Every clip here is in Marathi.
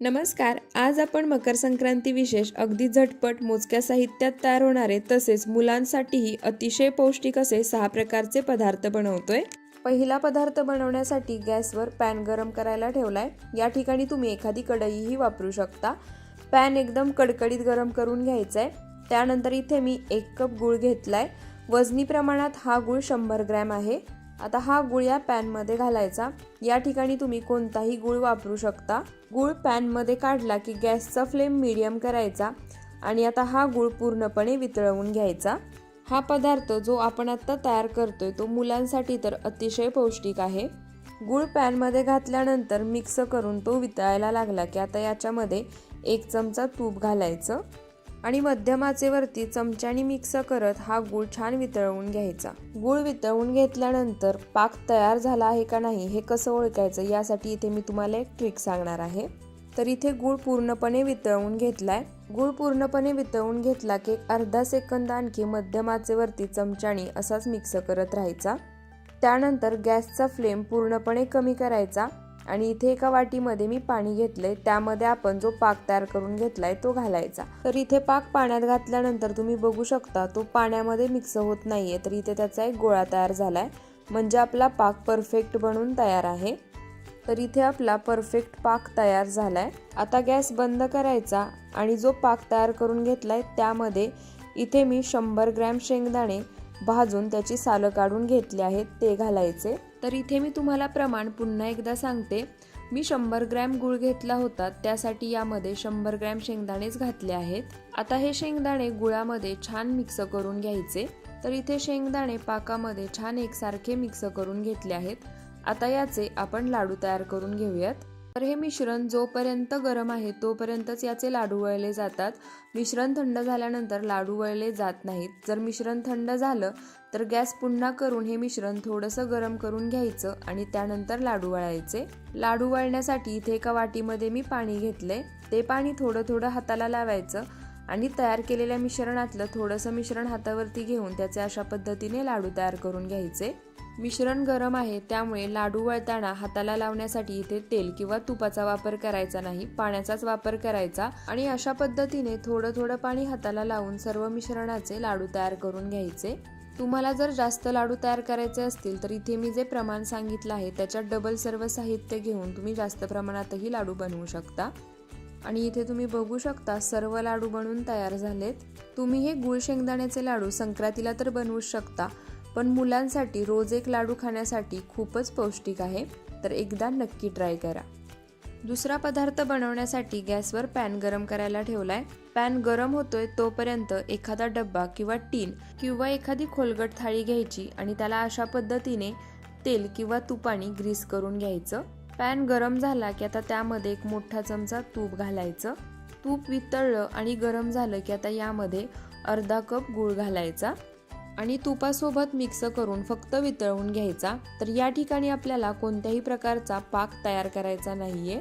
नमस्कार आज आपण मकर संक्रांती विशेष अगदी झटपट मोजक्या साहित्यात तयार होणारे तसेच मुलांसाठीही अतिशय पौष्टिक असे सहा प्रकारचे पदार्थ बनवतोय. पहिला पदार्थ बनवण्यासाठी गॅसवर पॅन गरम करायला ठेवलाय. या ठिकाणी तुम्ही एखादी कढईही वापरू शकता. पॅन एकदम कडकडीत गरम करून घ्यायचा आहे त्यानंतर इथे मी एक कप गूळ घेतलाय. वजनी प्रमाणात हा गूळ शंभर ग्रॅम आहे. आता हा गुळ या पॅनमध्ये घालायचा. या ठिकाणी तुम्ही कोणताही गुळ वापरू शकता. गुळ पॅनमध्ये काढला की गॅसचा फ्लेम मिडियम करायचा आणि आता हा गुळ पूर्णपणे वितळवून घ्यायचा. हा पदार्थ जो आपण आत्ता तयार करतोय तो मुलांसाठी तर अतिशय पौष्टिक आहे. गुळ पॅनमध्ये घातल्यानंतर मिक्स करून तो वितळायला लागला की आता याच्यामध्ये एक चमचा तूप घालायचं. आणि मध्यमाचे वरती चमच्याने मिक्स करत हा गूळ छान वितळवून घ्यायचा. गूळ वितळवून घेतल्यानंतर पाक तयार झाला आहे का नाही हे कसं ओळखायचं यासाठी इथे मी तुम्हाला एक ट्रिक सांगणार आहे. तर इथे गूळ पूर्णपणे वितळवून घेतलाय. गूळ पूर्णपणे वितळवून घेतला की एक अर्धा सेकंद आणखी मध्यमाचेवरती चमच्यानी चमच्याने असाच मिक्स करत राहायचा. त्यानंतर गॅसचा फ्लेम पूर्णपणे कमी करायचा. आणि इथे एका वाटीमध्ये मी पाणी घेतलंय. त्यामध्ये आपण जो पाक तयार करून घेतलाय तो घालायचा. तर इथे पाक पाण्यात घातल्यानंतर तुम्ही बघू शकता तो पाण्यामध्ये मिक्स होत नाहीये. तर इथे त्याचा एक गोळा तयार झालाय. म्हणजे आपला पाक परफेक्ट बनून तयार आहे. तर इथे आपला परफेक्ट पाक तयार झालाय. आता गॅस बंद करायचा आणि जो पाक तयार करून घेतलाय त्यामध्ये इथे मी शंभर ग्रॅम शेंगदाणे भाजून त्याची सालं काढून घेतली आहेत ते घालायचे. तर इथे मी तुम्हाला प्रमाण पुन्हा एकदा सांगते. मी शंभर ग्रॅम गूळ घेतला होता त्यासाठी यामध्ये शंभर ग्रॅम शेंगदाणेच घातले आहेत. आता हे शेंगदाणे गुळामध्ये छान मिक्स करून घ्यायचे. तर इथे शेंगदाणे पाकामध्ये छान एकसारखे मिक्स करून घेतले आहेत. आता याचे आपण लाडू तयार करून घेऊयात. तर हे मिश्रण जोपर्यंत गरम आहे तोपर्यंतच याचे लाडू वळले जातात. मिश्रण थंड झाल्यानंतर लाडू वळले जात नाहीत. जर मिश्रण थंड झालं तर गॅस पुन्हा करून हे मिश्रण थोडंसं गरम करून घ्यायचं आणि त्यानंतर लाडू वळायचे. लाडू वळण्यासाठी इथे एका वाटीमध्ये मी पाणी घेतले ते पाणी थोडं थोडं हाताला लावायचं आणि तयार केलेल्या मिश्रणातलं थोडंसं मिश्रण हातावरती घेऊन त्याचे अशा पद्धतीने लाडू तयार करून घ्यायचे. मिश्रण गरम आहे त्यामुळे लाडू वळताना हाताला लावण्यासाठी इथे तेल किंवा तुपाचा वापर करायचा नाही पाण्याचाच वापर करायचा आणि अशा पद्धतीने थोडं थोडं पाणी हाताला लावून सर्व मिश्रणाचे लाडू तयार करून घ्यायचे. तुम्हाला जर जास्त लाडू तयार करायचे असतील तर इथे मी जे प्रमाण सांगितलं आहे त्याच्यात डबल सर्व साहित्य घेऊन तुम्ही जास्त प्रमाणातही लाडू बनवू शकता. आणि इथे तुम्ही बघू शकता सर्व लाडू बनवून तयार झालेत. तुम्ही हे गुळ शेंगदाण्याचे लाडू संक्रांतीला तर बनवूच शकता पण मुलांसाठी रोज एक लाडू खाण्यासाठी खूपच पौष्टिक आहे तर एकदा नक्की ट्राय करा. दुसरा पदार्थ बनवण्यासाठी गॅसवर पॅन गरम करायला ठेवलाय. पॅन गरम होतोय तोपर्यंत एखादा डब्बा किंवा टीन किंवा एखादी खोलगट थाळी घ्यायची आणि त्याला अशा पद्धतीने तेल किंवा तुपाने ग्रीस करून घ्यायचं. पॅन गरम झाला की आता त्यामध्ये एक मोठा चमचा तूप घालायचं. तूप वितळलं आणि गरम झालं की आता यामध्ये अर्धा कप गूळ घालायचा. आणि तुपासोबत मिक्स करून फक्त वितळवून घ्यायचा तर या ठिकाणी आपल्याला कोणत्याही प्रकारचा पाक तयार करायचा नाहीये.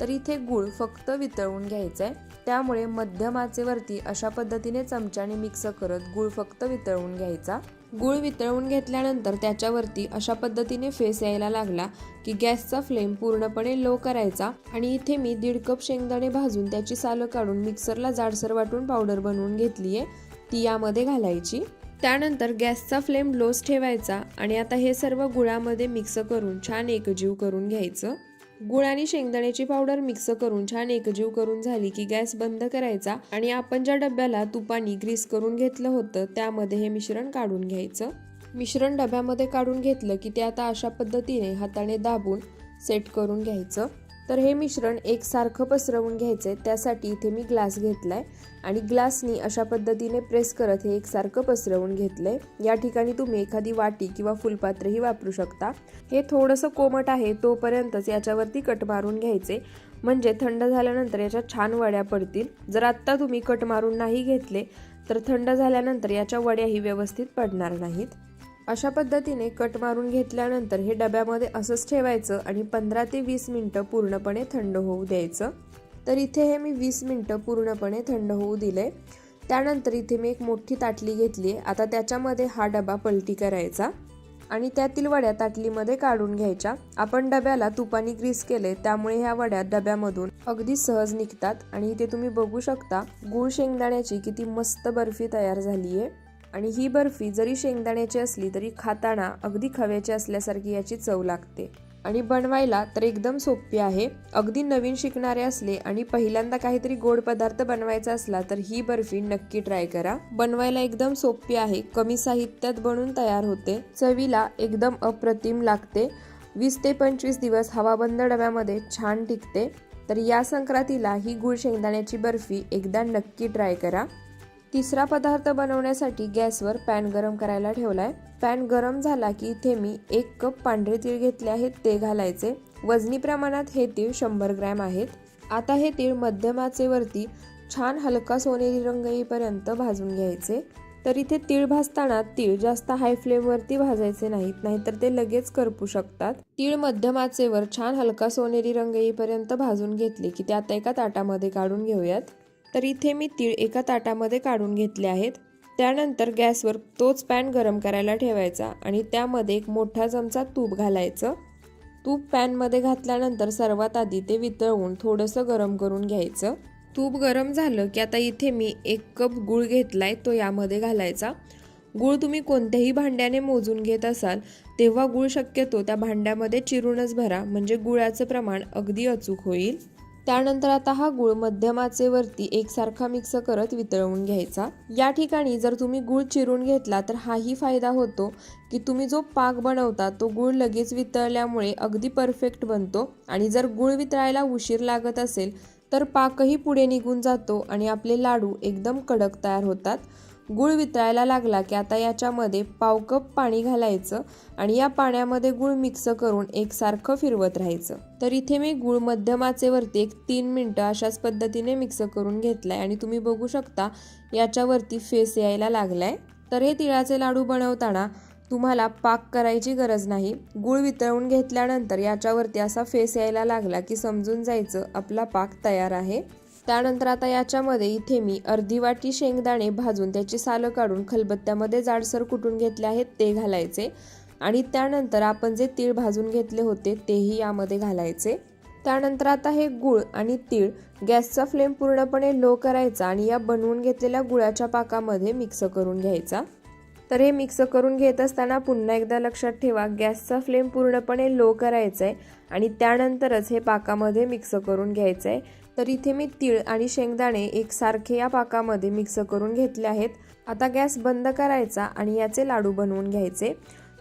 तर इथे गूळ फक्त वितळवून घ्यायचा आहे त्यामुळे मध्यम आचेवरती अशा पद्धतीने चमच्याने मिक्स करत गूळ फक्त वितळवून घ्यायचा. गूळ वितळवून घेतल्यानंतर त्याच्यावरती अशा पद्धतीने फेस यायला लागला की गॅसचा फ्लेम पूर्णपणे लो करायचा आणि इथे मी दीड कप शेंगदाणे भाजून त्याची सालं काढून मिक्सरला जाडसर वाटून पावडर बनवून घेतली आहे ती यामध्ये घालायची. त्यानंतर गॅसचा फ्लेम लोच ठेवायचा आणि आता हे सर्व गुळामध्ये मिक्स करून छान एकजीव करून घ्यायचं. गुळ आणि शेंगदाण्याची पावडर मिक्स करून छान एकजीव करून झाली की गॅस बंद करायचा आणि आपण ज्या डब्याला तुपानी ग्रीस करून घेतलं होतं त्यामध्ये हे मिश्रण काढून घ्यायचं. मिश्रण डब्यामध्ये काढून घेतलं की ते आता अशा पद्धतीने हाताने दाबून सेट करून घ्यायचं. तर हे मिश्रण एकसारखं पसरवून घ्यायचंय. त्यासाठी इथे मी ग्लास घेतला आहे आणि ग्लासनी अशा पद्धतीने प्रेस करत हे एकसारखं पसरवून घेतलं आहे या ठिकाणी तुम्ही एखादी वाटी किंवा फुलपात्रही वापरू शकता. हे थोडंसं कोमट आहे तोपर्यंतच याच्यावरती कट मारून घ्यायचे. म्हणजे थंड झाल्यानंतर याच्या छान वड्या पडतील. जर आत्ता तुम्ही कट मारून नाही घेतले तर थंड झाल्यानंतर याच्या वड्याही व्यवस्थित पडणार नाहीत. अशा पद्धतीने कट मारून घेतल्यानंतर हे डब्यामध्ये असंच ठेवायचं आणि पंधरा ते वीस मिनटं पूर्णपणे थंड होऊ द्यायचं. तर इथे हे मी वीस मिनटं पूर्णपणे थंड होऊ दिले. त्यानंतर इथे मी एक मोठी ताटली घेतली आहे. आता त्याच्यामध्ये हा डबा पलटी करायचा आणि त्यातील वड्या ताटलीमध्ये काढून घ्यायच्या. आपण डब्याला तुपाने ग्रीस केले त्यामुळे ह्या वड्या डब्यामधून अगदी सहज निघतात. आणि इथे तुम्ही बघू शकता गुळ शेंगदाण्याची किती मस्त बर्फी तयार झाली आहे आणि ही बर्फी जरी शेंगदाण्याची असली तरी खाताना अगदी खव्याची असल्यासारखी याची चव लागते. आणि बनवायला तर एकदम सोपी आहे. अगदी नवीन शिकणारे असले आणि पहिल्यांदा काहीतरी गोड पदार्थ बनवायचा असला तर ही बर्फी नक्की ट्राय करा. बनवायला एकदम सोपी आहे. कमी साहित्यात बनून तयार होते. चवीला एकदम अप्रतिम लागते. वीस ते पंचवीस दिवस हवाबंद डब्यामध्ये छान टिकते. तर या संक्रांतीला ही गुळ शेंगदाण्याची बर्फी एकदा नक्की ट्राय करा. तिसरा पदार्थ बनवण्यासाठी गॅसवर पॅन गरम करायला ठेवला आहे पॅन गरम झाला की इथे मी एक कप पांढरे तीळ घेतले आहेत ते घालायचे. वजनी प्रमाणात हे तीळ शंभर ग्रॅम आहेत. आता हे तीळ मध्यमाचे वरती छान हलका सोनेरी रंग येईपर्यंत भाजून घ्यायचे. तर इथे तीळ भाजताना तीळ जास्त हाय फ्लेमवरती भाजायचे नाहीत नाहीतर ते लगेच करपू शकतात. तीळ मध्यम आचेवर छान हलका सोनेरी रंग येईपर्यंत भाजून घेतले की ते आता एका ताटामध्ये काढून घेऊयात. तर इथे मी तीळ एका ताटामध्ये काढून घेतले आहेत. त्यानंतर गॅसवर तोच पॅन गरम करायला ठेवायचा आणि त्यामध्ये एक मोठा चमचा तूप घालायचं. तूप पॅनमध्ये घातल्यानंतर सर्वात आधी ते वितळवून थोडंसं गरम करून घ्यायचं. तूप गरम झालं की आता इथे मी एक कप गूळ घेतलाय तो यामध्ये घालायचा. गूळ तुम्ही कोणत्याही भांड्याने मोजून घेत असाल तेव्हा गूळ शक्यतो त्या भांड्यामध्ये चिरूनच भरा म्हणजे गुळाचं प्रमाण अगदी अचूक होईल. त्यानंतर आता हा गुळ मध्यमाचे वरती एकसारखा मिक्स करत वितळवून घ्यायचा. या ठिकाणी जर तुम्ही गुळ चिरून घेतला तर हाही फायदा होतो की तुम्ही जो पाक बनवता तो गुळ लगेच वितळल्यामुळे अगदी परफेक्ट बनतो आणि जर गुळ वितळायला उशीर लागत असेल तर पाकही पुढे निघून जातो आणि आपले लाडू एकदम कडक तयार होतात. गुळ वितळायला लागला की आता याच्यामध्ये पाव कप पाणी घालायचं आणि या पाण्यामध्ये गुळ मिक्स करून एकसारखं फिरवत राहायचं. तर इथे मी गुळ मध्यम आचेवरती एक तीन मिनटं अशाच पद्धतीने मिक्स करून घेतलाय आणि तुम्ही बघू शकता याच्यावरती फेस यायला लागलाय. तर हे तिळाचे लाडू बनवताना तुम्हाला पाक करायची गरज नाही. गुळ वितळवून घेतल्यानंतर याच्यावरती असा फेस यायला लागला की समजून जायचं आपला पाक तयार आहे. त्यानंतर आता याच्यामध्ये इथे मी अर्धी वाटी शेंगदाणे भाजून त्याची सालं काढून खलबत्त्यामध्ये जाडसर कुटून घेतले आहेत ते घालायचे. आणि त्यानंतर आपण जे तीळ भाजून घेतले होते तेही यामध्ये घालायचे. त्यानंतर आता हे गूळ आणि तीळ गॅसचा फ्लेम पूर्णपणे लो करायचा आणि या बनवून घेतलेल्या गुळाच्या पाकामध्ये मिक्स करून घ्यायचा. तर हे मिक्स करून घेत असताना पुन्हा एकदा लक्षात ठेवा गॅसचा फ्लेम पूर्णपणे लो करायचा आहे आणि त्यानंतरच हे पाकामध्ये मिक्स करून घ्यायचं आहे तर इथे मी तीळ आणि शेंगदाणे एकसारखे या पाकामध्ये मिक्स करून घेतले आहेत. आता गॅस बंद करायचा आणि याचे लाडू बनवून घ्यायचे.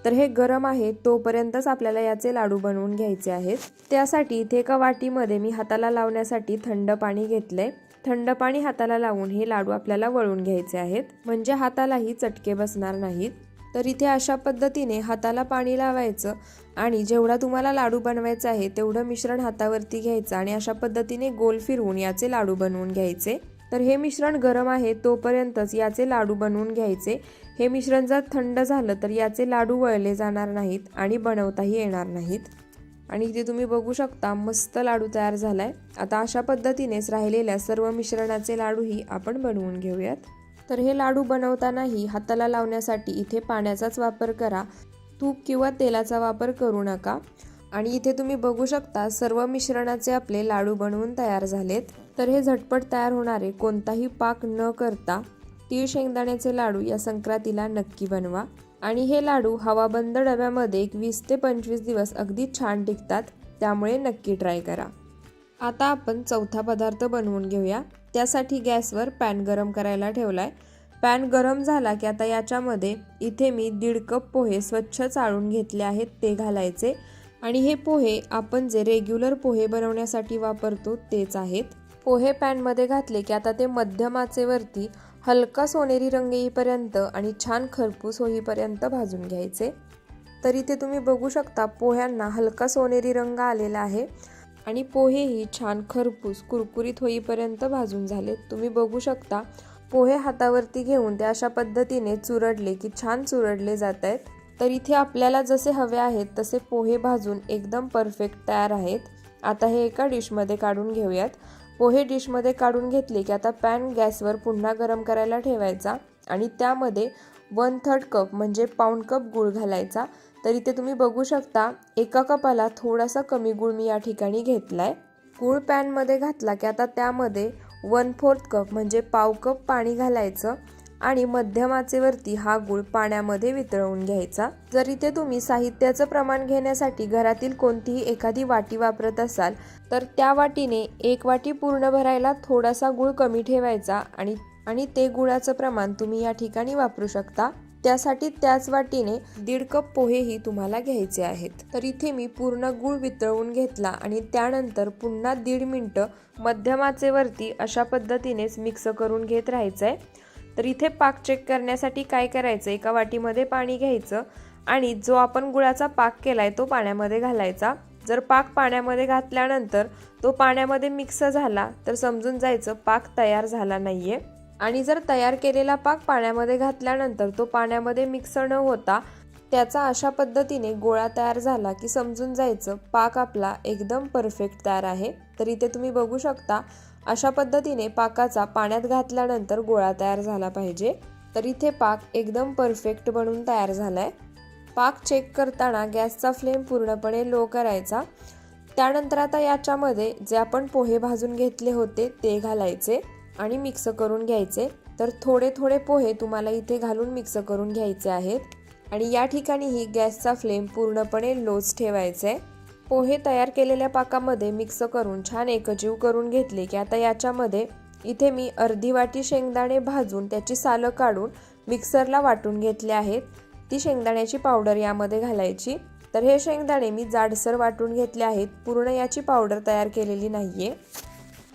तर हे गरम आहे तोपर्यंतच आपल्याला याचे लाडू बनवून घ्यायचे आहेत. त्यासाठी इथे एका वाटीमध्ये मी हाताला लावण्यासाठी थंड पाणी घेतलंय. थंड पाणी हाताला लावून हे लाडू आपल्याला वळून घ्यायचे आहेत. म्हणजे हातालाही चटके बसणार नाहीत. तर इथे अशा पद्धतीने हाताला पाणी लावायचं आणि जेवढा तुम्हाला लाडू बनवायचा आहे तेवढं मिश्रण हातावरती घ्यायचं आणि अशा पद्धतीने गोल फिरवून याचे लाडू बनवून घ्यायचे. तर हे मिश्रण गरम आहे तोपर्यंतच याचे लाडू बनवून घ्यायचे. हे मिश्रण जर थंड झालं तर याचे लाडू वळले जाणार नाहीत आणि बनवताही येणार नाहीत. आणि इथे तुम्ही बघू शकता मस्त लाडू तयार झाला आहे आता अशा पद्धतीनेच राहिलेल्या सर्व मिश्रणाचे लाडूही आपण बनवून घेऊयात. तर हे लाडू बनवतानाही हाताला लावण्यासाठी इथे पाण्याचाच वापर करा. तूप किंवा तेलाचा वापर करू नका. आणि इथे तुम्ही बघू शकता सर्व मिश्रणाचे आपले लाडू बनवून तयार झालेत. तर हे झटपट तयार होणारे कोणताही पाक न करता तीळ शेंगदाण्याचे लाडू या संक्रांतीला नक्की बनवा. आणि हे लाडू हवाबंद डब्यामध्ये एक वीस ते पंचवीस दिवस अगदी छान टिकतात त्यामुळे नक्की ट्राय करा. आता आपण चौथा पदार्थ बनवून घेऊया. त्यासाठी गॅसवर पॅन गरम करायला ठेवला आहे पॅन गरम झाला की आता याच्यामध्ये इथे मी दीड कप पोहे स्वच्छ चाळून घेतले आहेत ते घालायचे. आणि हे पोहे आपण जे रेग्युलर पोहे बनवण्यासाठी वापरतो तेच आहेत. पोहे पॅनमध्ये घातले की आता ते मध्यम आचेवरती हलका सोनेरी रंग येईपर्यंत आणि छान खरपूस होईपर्यंत भाजून घ्यायचे. तर इथे तुम्ही बघू शकता पोह्यांना हलका सोनेरी रंग आलेला आहे. आणि पोहेही छान खरपूस कुरकुरीत होईपर्यंत भाजून झाले. तुम्ही बघू शकता पोहे हातावरती घेऊन ते अशा पद्धतीने चुरडले की छान चुरडले जात आहेत. तर इथे आपल्याला जसे हवे आहेत तसे पोहे भाजून एकदम परफेक्ट तयार आहेत. आता हे एका डिशमध्ये काढून घेऊयात. पोहे डिशमध्ये काढून घेतले की आता पॅन गॅसवर पुन्हा गरम करायला ठेवायचा आणि त्यामध्ये वन थर्ड कप म्हणजे पाऊण कप गूळ घालायचा. तर इथे तुम्ही बघू शकता एका कपाला थोडासा कमी गूळ मी या ठिकाणी घेतला आहे गूळ पॅनमध्ये घातला की आता त्यामध्ये वन फोर्थ कप म्हणजे पाव कप पाणी घालायचं आणि मध्यम आचेवरती हा गूळ पाण्यामध्ये वितळवून घ्यायचा. जर इथे तुम्ही साहित्याचं प्रमाण घेण्यासाठी घरातील कोणतीही एखादी वाटी वापरत असाल तर त्या वाटीने एक वाटी पूर्ण भरायला थोडासा गूळ कमी ठेवायचा आणि आणि ते गुळाचं प्रमाण तुम्ही या ठिकाणी वापरू शकता. त्यासाठी त्याच वाटीने दीड कप पोहेही तुम्हाला घ्यायचे आहेत. तर इथे मी पूर्ण गूळ वितळवून घेतला आणि त्यानंतर पुन्हा दीड मिनटं मध्यमाचेवरती अशा पद्धतीनेच मिक्स करून घेत राहायचं आहे तर इथे पाक चेक करण्यासाठी काय करायचं एका वाटीमध्ये पाणी घ्यायचं आणि जो आपण गुळाचा पाक केला आहे तो पाण्यामध्ये घालायचा. जर पाक पाण्यामध्ये घातल्यानंतर तो पाण्यामध्ये मिक्स झाला तर समजून जायचं पाक तयार झाला नाही आहे आणि जर तयार केलेला पाक पाण्यामध्ये घातल्यानंतर तो पाण्यामध्ये मिक्स न होता त्याचा अशा पद्धतीने गोळा तयार झाला की समजून जायचं पाक आपला एकदम परफेक्ट तयार आहे. तर इथे तुम्ही बघू शकता अशा पद्धतीने पाकाचा पाण्यात घातल्यानंतर गोळा तयार झाला पाहिजे. तर इथे पाक एकदम परफेक्ट बनून तयार झालाय. पाक चेक करताना गॅसचा फ्लेम पूर्णपणे लो करायचा. त्यानंतर आता याच्यामध्ये जे आपण पोहे भाजून घेतले होते ते घालायचे. आणि मिक्स करून घ्यायचे. तर थोडे थोडे पोहे तुम्हाला इथे घालून मिक्स करून घ्यायचे आहेत. आणि या ठिकाणीही गॅसचा फ्लेम पूर्णपणे लोच ठेवायचा. आहे पोहे तयार केलेल्या पाकामध्ये मिक्स करून छान एकजीव करून घेतले की आता याच्यामध्ये इथे मी अर्धी वाटी शेंगदाणे भाजून त्याची सालं काढून मिक्सरला वाटून घेतले आहेत. ती शेंगदाण्याची पावडर यामध्ये घालायची. तर हे शेंगदाणे मी जाडसर वाटून घेतले आहेत. पूर्ण याची पावडर तयार केलेली नाही आहे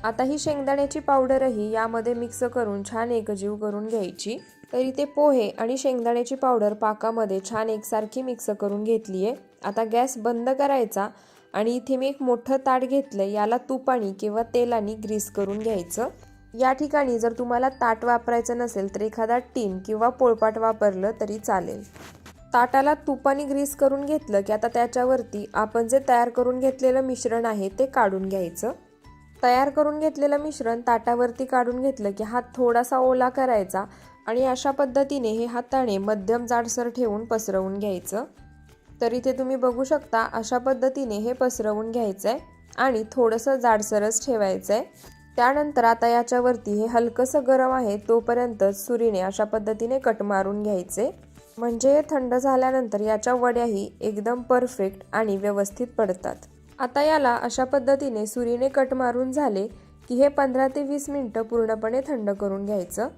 आता ही शेंगदाण्याची पावडरही यामध्ये मिक्स करून छान एकजीव करून घ्यायची. तरी ते पोहे आणि शेंगदाण्याची पावडर पाकामध्ये छान एकसारखी मिक्स करून घेतली आहे आता गॅस बंद करायचा आणि इथे मी एक मोठं ताट घेतलं याला तुपाणी किंवा तेलानी ग्रीस करून घ्यायचं. या ठिकाणी जर तुम्हाला ताट वापरायचं नसेल तर एखादा टीन किंवा पोळपाट वापरलं तरी चालेल. ताटाला तुपानी ग्रीस करून घेतलं की आता त्याच्यावरती आपण जे तयार करून घेतलेलं मिश्रण आहे ते काढून घ्यायचं. तयार करून घेतलेलं मिश्रण ताटावरती काढून घेतलं की हात थोडासा ओला करायचा आणि अशा पद्धतीने हे हाताने मध्यम जाडसर ठेवून पसरवून घ्यायचं. तर इथे तुम्ही बघू शकता अशा पद्धतीने हे पसरवून घ्यायचं आहे आणि थोडंसं जाडसरच ठेवायचं आहे त्यानंतर आता याच्यावरती हे हलकंसं गरम आहे तोपर्यंत सुरीने अशा पद्धतीने कट मारून घ्यायचे. म्हणजे हे थंड झाल्यानंतर याच्या वड्याही एकदम परफेक्ट आणि व्यवस्थित पडतात. आता याला अशा पद्धतीने सुरीने कट मारून झाले की हे पंधरा ते वीस मिनटं पूर्णपणे थंड करून घ्यायचं.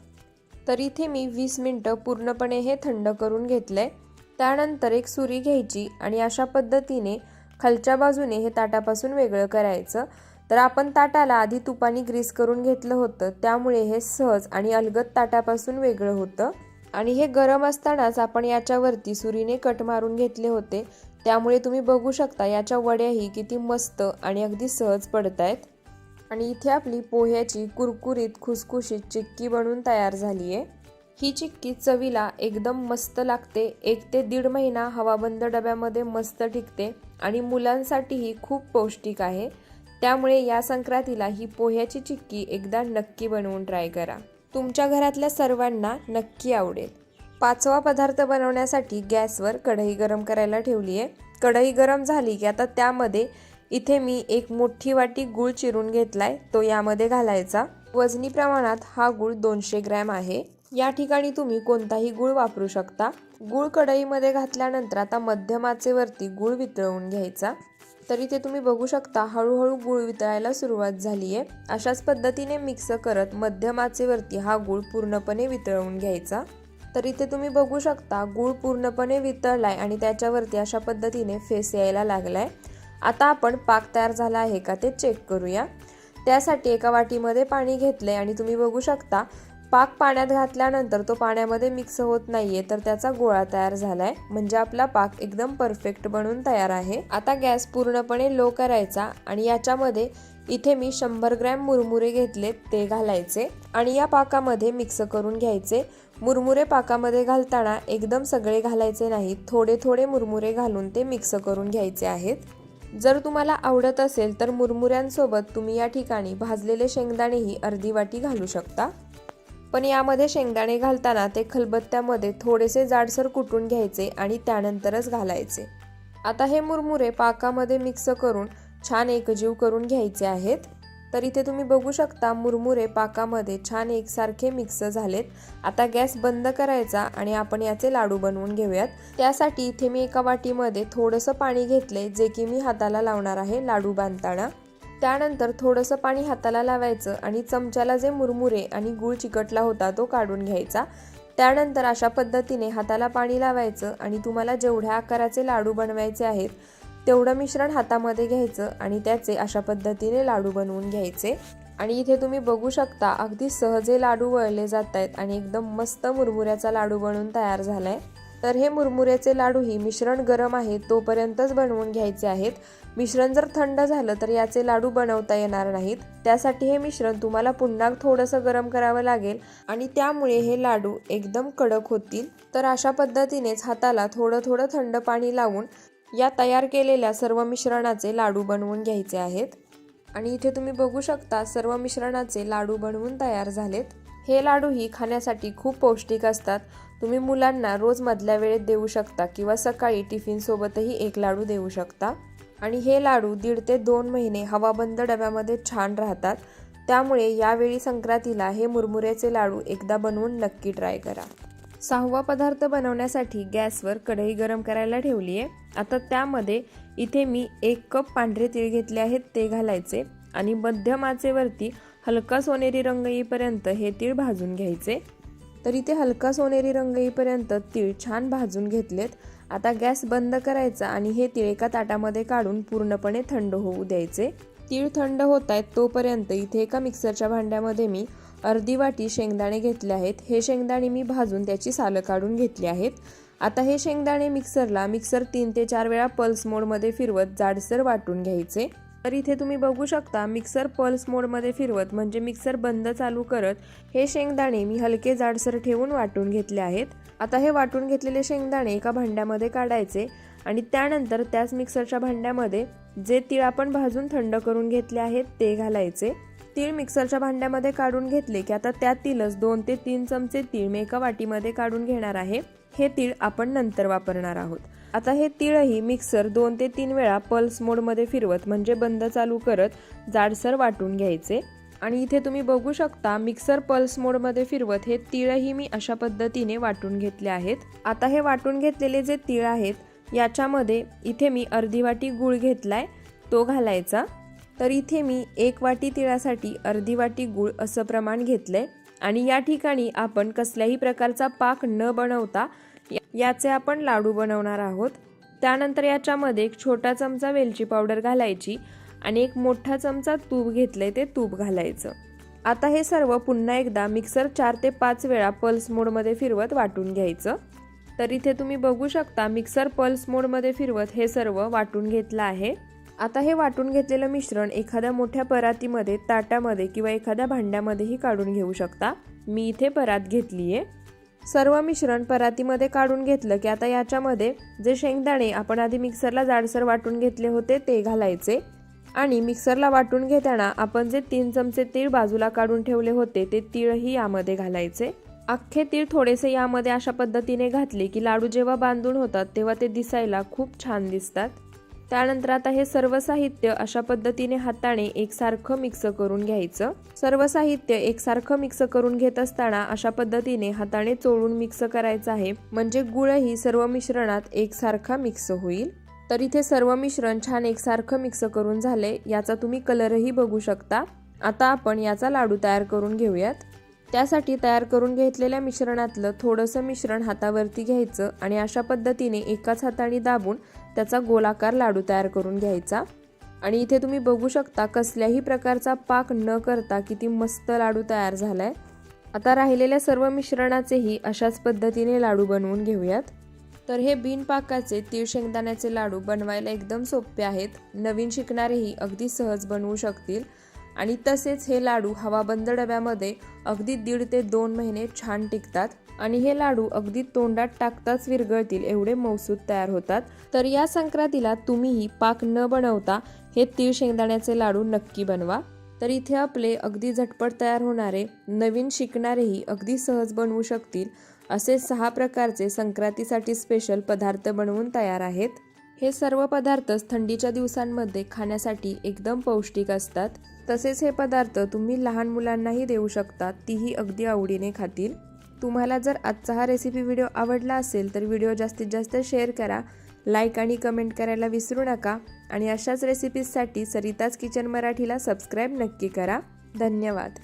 तर इथे मी वीस मिनटं पूर्णपणे हे थंड करून घेतलंय. त्यानंतर एक सुरी घ्यायची आणि अशा पद्धतीने खालच्या बाजूने हे ताटापासून वेगळं करायचं. तर आपण ताटाला आधी तुपानी ग्रीस करून घेतलं होतं. त्यामुळे हे सहज आणि अलगद ताटापासून वेगळं होतं. आणि हे गरम असतानाच आपण याच्यावरती सुरीने कट मारून घेतले होते. त्यामुळे तुम्ही बघू शकता याच्या वड्याही किती मस्त आणि अगदी सहज पडत आहेत आणि इथे आपली पोह्याची कुरकुरीत खुसखुशीत चिक्की बनून तयार झाली आहे ही चिक्की चवीला एकदम मस्त लागते. एक ते दीड महिना हवाबंद डब्यामध्ये मस्त टिकते आणि मुलांसाठीही खूप पौष्टिक आहे. त्यामुळे या संक्रांतीला ही पोह्याची चिक्की एकदा नक्की बनवून ट्राय करा. तुमच्या घरातल्या सर्वांना नक्की आवडेल. पाचवा पदार्थ बनवण्यासाठी गॅसवर कढई गरम करायला ठेवली आहे. कढई गरम झाली की आता त्यामध्ये इथे मी एक मोठी वाटी गूळ चिरून घेतलाय तो यामध्ये घालायचा. वजनी प्रमाणात हा गूळ दोनशे ग्रॅम आहे. या ठिकाणी तुम्ही कोणताही गूळ वापरू शकता. गूळ कढईमध्ये घातल्यानंतर आता मध्यमाचेवरती गूळ वितळवून घ्यायचा. तरी ते तुम्ही बघू शकता हळूहळू गूळ वितळायला सुरुवात झाली आहे. अशाच पद्धतीने मिक्स करत मध्यमाचेवरती हा गूळ पूर्णपणे वितळवून घ्यायचा. तर इथे तुम्ही बघू शकता गूळ पूर्णपणे वितळलाय आणि त्याच्यावरती अशा पद्धतीने फेस यायला लागलाय. आता आपण पाक तयार झाला आहे का ते चेक करूया. त्यासाठी एका वाटीमध्ये पाणी घेतलंय आणि तुम्ही बघू शकता पाक पाण्यात घातल्यानंतर तो पाण्यामध्ये मिक्स होत नाहीये तर त्याचा गोळा तयार झालाय. म्हणजे आपला पाक एकदम परफेक्ट बनून तयार आहे. आता गॅस पूर्णपणे लो करायचा आणि याच्यामध्ये इथे मी शंभर ग्रॅम मुरमुरे घेतले ते घालायचे. आणि या पाकामध्ये मिक्स करून घ्यायचे. मुरमुरे पाकामध्ये घालताना एकदम सगळे घालायचे नाहीत थोडे थोडे मुरमुरे घालून ते मिक्स करून घ्यायचे आहेत. जर तुम्हाला आवडत असेल तर मुरमुऱ्यांसोबत तुम्ही या ठिकाणी भाजलेले शेंगदाणेही अर्धी वाटी घालू शकता. पण यामध्ये शेंगदाणे घालताना ते खलबत्त्यामध्ये थोडेसे जाडसर कुटून घ्यायचे आणि त्यानंतरच घालायचे. आता हे मुरमुरे पाकामध्ये मिक्स करून छान एकजीव करून घ्यायचे आहेत. तर इथे तुम्ही बघू शकता मुरमुरे पाकामध्ये छान एकसारखे मिक्स झालेत. आता गॅस बंद करायचा आणि आपण याचे लाडू बनवून घेऊयात. त्यासाठी इथे मी एका वाटीमध्ये थोडंसं पाणी घेतले जे की मी हाताला लावणार आहे लाडू बांधताना. त्यानंतर थोडंसं पाणी हाताला लावायचं आणि चमच्याला जे मुरमुरे आणि गूळ चिकटला होता तो काढून घ्यायचा. त्यानंतर अशा पद्धतीने हाताला पाणी लावायचं आणि तुम्हाला जेवढ्या आकाराचे लाडू बनवायचे आहेत तेवढं मिश्रण हातामध्ये घ्यायचं आणि त्याचे अशा पद्धतीने लाडू बनवून घ्यायचे. आणि इथे तुम्ही बघू शकता अगदी सहजे लाडू वळले जात आहेत आणि एकदम मस्त मुरमुऱ्याचा लाडू बनवून तयार झाला आहे तर हे मुरमुऱ्याचे लाडू ही मिश्रण गरम आहे तोपर्यंतच बनवून घ्यायचे आहेत. मिश्रण जर थंड झालं तर याचे लाडू बनवता येणार नाहीत. त्यासाठी हे मिश्रण तुम्हाला पुन्हा थोडंसं गरम करावं लागेल आणि त्यामुळे हे लाडू एकदम कडक होतील. तर अशा पद्धतीनेच हाताला थोडं थोडं थंड पाणी लावून या तयार केलेल्या सर्व मिश्रणाचे लाडू बनवून घ्यायचे आहेत. आणि इथे तुम्ही बघू शकता सर्व मिश्रणाचे लाडू बनवून तयार झालेत. हे लाडूही खाण्यासाठी खूप पौष्टिक असतात. तुम्ही मुलांना रोज मधल्या वेळेत देऊ शकता किंवा सकाळी टिफिनसोबतही एक लाडू देऊ शकता. आणि हे लाडू दीड ते दोन महिने हवाबंद डब्यामध्ये छान राहतात. त्यामुळे यावेळी संक्रांतीला हे मुरमुऱ्याचे लाडू एकदा बनवून नक्की ट्राय करा. सहावा पदार्थ बनवण्यासाठी गॅसवर कढई गरम करायला ठेवली आहे. आता त्यामध्ये इथे मी एक कप पांढरे तीळ घेतले आहेत ते घालायचे आणि मध्यम आचेवरती हलका सोनेरी रंग येईपर्यंत हे तीळ भाजून घ्यायचे. तर इथे हलका सोनेरी रंग येईपर्यंत तीळ छान भाजून घेतलेत. आता गॅस बंद करायचा आणि हे तीळ एका ताटामध्ये काढून पूर्णपणे थंड होऊ द्यायचे. तीळ थंड होत आहेत तोपर्यंत इथे एका मिक्सरच्या भांड्यामध्ये मी अर्धी वाटी शेंगदाणे घेतले आहेत. हे शेंगदाणे मी भाजून त्याची सालं काढून घेतली आहेत. आता हे शेंगदाणे मिक्सरला मिक्सर तीन ते चार वेळा पल्स मोडमध्ये फिरवत जाडसर वाटून घ्यायचे. तर इथे तुम्ही बघू शकता मिक्सर पल्स मोडमध्ये फिरवत म्हणजे मिक्सर बंद चालू करत हे शेंगदाणे मी हलके जाडसर ठेवून वाटून घेतले आहेत. आता हे वाटून घेतलेले शेंगदाणे एका भांड्यामध्ये काढायचे आणि त्यानंतर त्याच मिक्सरच्या भांड्यामध्ये जे तीळ आपण भाजून थंड करून घेतले आहेत ते घालायचे. तीळ मिक्सरच्या भांड्यामध्ये काढून घेतले की आता त्यातीलच दोन ते तीन चमचे तीळ मी एका वाटीमध्ये काढून घेणार आहे. हे तीळ आपण नंतर वापरणार आहोत. आता हे तीळही मिक्सर दोन ते तीन वेळा पल्स मोडमध्ये फिरवत म्हणजे बंद चालू करत जाडसर वाटून घ्यायचे. आणि इथे तुम्ही बघू शकता मिक्सर पल्स मोडमध्ये फिरवत हे तीळही मी अशा पद्धतीने वाटून घेतले आहेत. आता हे वाटून घेतलेले जे तीळ आहेत याच्यामध्ये इथे मी अर्धी वाटी गूळ घेतलाय तो घालायचा. तर इथे मी एक वाटी तिळासाठी अर्धी वाटी गूळ असं प्रमाण घेतलंय. आणि या ठिकाणी आपण कसल्याही प्रकारचा पाक न बनवता याचे आपण लाडू बनवणार आहोत. त्यानंतर याच्यामध्ये एक छोटा चमचा वेलची पावडर घालायची आणि एक मोठा चमचा तूप घेतलंय ते तूप घालायचं. आता हे सर्व पुन्हा एकदा मिक्सर चार ते पाच वेळा पल्स मोडमध्ये फिरवत वाटून घ्यायचं. तर इथे तुम्ही बघू शकता मिक्सर पल्स मोडमध्ये फिरवत हे सर्व वाटून घेतलं आहे. आता हे वाटून घेतलेलं मिश्रण एखाद्या मोठ्या परातीमध्ये ताटामध्ये किंवा एखाद्या भांड्यामध्येही काढून घेऊ शकता. मी इथे परात घेतली आहे सर्व मिश्रण परातीमध्ये काढून घेतलं की आता याच्यामध्ये जे शेंगदाणे आपण आधी मिक्सरला जाडसर वाटून घेतले होते ते घालायचे. आणि मिक्सरला वाटून घेताना आपण जे तीन चमचे तीळ बाजूला काढून ठेवले होते ते तीळही यामध्ये घालायचे. अख्खे तीळ थोडेसे यामध्ये अशा पद्धतीने घातले की लाडू जेव्हा बांधून होतात तेव्हा ते दिसायला खूप छान दिसतात. त्यानंतर आता हे सर्व साहित्य अशा पद्धतीने हाताने एकसारखं मिक्स करून घ्यायचं. सर्व साहित्य एकसारखं मिक्स करून घेत असताना अशा पद्धतीने हाताने चोळून मिक्स करायचं आहे. म्हणजे गुळही सर्व मिश्रणात एकसारखा मिक्स होईल. तर इथे सर्व मिश्रण छान एकसारखं मिक्स करून झाले. याचा तुम्ही कलरही बघू शकता. आता आपण याचा लाडू तयार करून घेऊयात. त्यासाठी तयार करून घेतलेल्या मिश्रणातलं थोडंसं मिश्रण हातावरती घ्यायचं आणि अशा पद्धतीने एकाच हाताने दाबून त्याचा गोलाकार लाडू तयार करून घ्यायचा. आणि इथे तुम्ही बघू शकता कसल्याही प्रकारचा पाक न करता किती मस्त लाडू तयार झालाय. आता राहिलेल्या सर्व मिश्रणाचेही अशाच पद्धतीने लाडू बनवून घेऊयात. तर हे बिनपाकाचे तीळ शेंगदाण्याचे लाडू बनवायला एकदम सोपे आहेत. नवीन शिकणारेही अगदी सहज बनवू शकतील. आणि तसेच हे लाडू हवाबंद डब्यामध्ये अगदी दीड ते दोन महिने छान टिकतात आणि हे लाडू अगदी तोंडात टाकताच विरघळतील एवढे मौसूद तयार होतात. तर या संक्रांतीला तुम्हीही पाक न बनवता हे तीळ शेंगदाण्याचे लाडू नक्की बनवा. तर इथे आपले अगदी झटपट तयार होणारे नवीन शिकणारेही अगदी सहज बनवू शकतील असे सहा प्रकारचे संक्रांतीसाठी स्पेशल पदार्थ बनवून तयार आहेत. हे सर्व पदार्थच थंडीच्या दिवसांमध्ये खाण्यासाठी एकदम पौष्टिक असतात. तसेच हे पदार्थ तुम्ही लहान मुलांनाही देऊ शकता तीही अगदी आवडीने खातील. तुम्हाला जर आजचा हा रेसिपी व्हिडिओ आवडला असेल तर व्हिडिओ जास्तीत जास्त शेअर करा लाईक आणि कमेंट करायला विसरू नका. आणि अशाच रेसिपीजसाठी सरिताज किचन मराठीला सबस्क्राईब नक्की करा. धन्यवाद.